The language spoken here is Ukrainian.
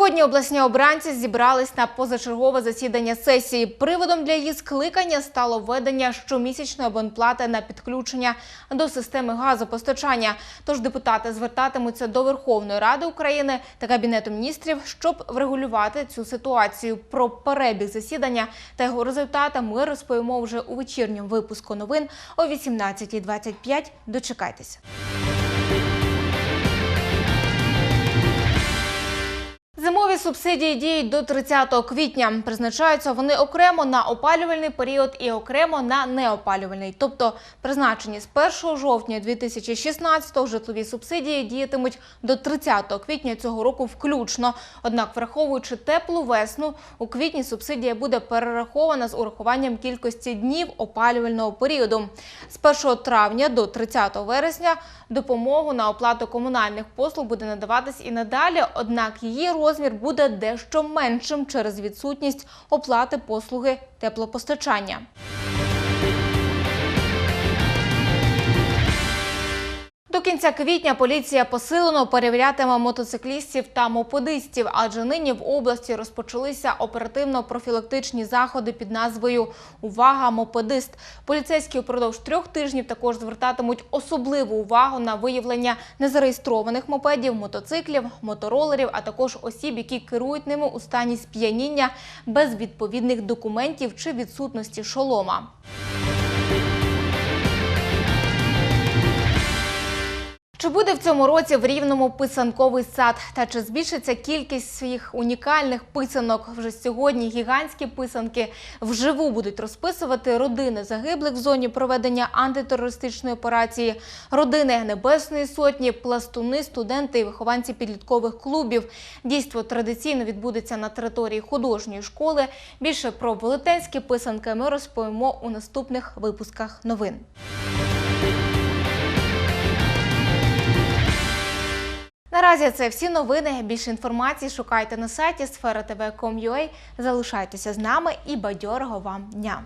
Сьогодні обласні обранці зібрались на позачергове засідання сесії. Приводом для її скликання стало введення щомісячної абонплати на підключення до системи газопостачання. Тож депутати звертатимуться до Верховної Ради України та Кабінету міністрів, щоб врегулювати цю ситуацію. Про перебіг засідання та його результати ми розповімо вже у вечірньому випуску новин о 18.25. Дочекайтеся. Субсидії діють до 30 квітня. Призначаються вони окремо на опалювальний період і окремо на неопалювальний. Тобто призначені з 1 жовтня 2016 житлові субсидії діятимуть до 30 квітня цього року включно. Однак, враховуючи теплу весну, у квітні субсидія буде перерахована з урахуванням кількості днів опалювального періоду. З 1 травня до 30 вересня допомогу на оплату комунальних послуг буде надаватись і надалі, однак її розмір буде дещо меншим через відсутність оплати послуги теплопостачання. До кінця квітня поліція посилено перевірятиме мотоциклістів та мопедистів, адже нині в області розпочалися оперативно-профілактичні заходи під назвою Увага, мопедист. Поліцейські упродовж трьох тижнів також звертатимуть особливу увагу на виявлення незареєстрованих мопедів, мотоциклів, моторолерів, а також осіб, які керують ними у стані сп'яніння без відповідних документів чи відсутності шолома. Чи буде в цьому році в рівному писанковий сад? Та чи збільшиться кількість своїх унікальних писанок? Вже сьогодні гігантські писанки вживу будуть розписувати родини загиблих в зоні проведення антитерористичної операції, родини Небесної Сотні, пластуни, студенти і вихованці підліткових клубів. Дійство традиційно відбудеться на території художньої школи. Більше про велетенські писанки ми розповімо у наступних випусках новин. Наразі це всі новини. Більше інформації шукайте на сайті sfera.tv.com.ua. Залишайтеся з нами і бадьорого вам дня.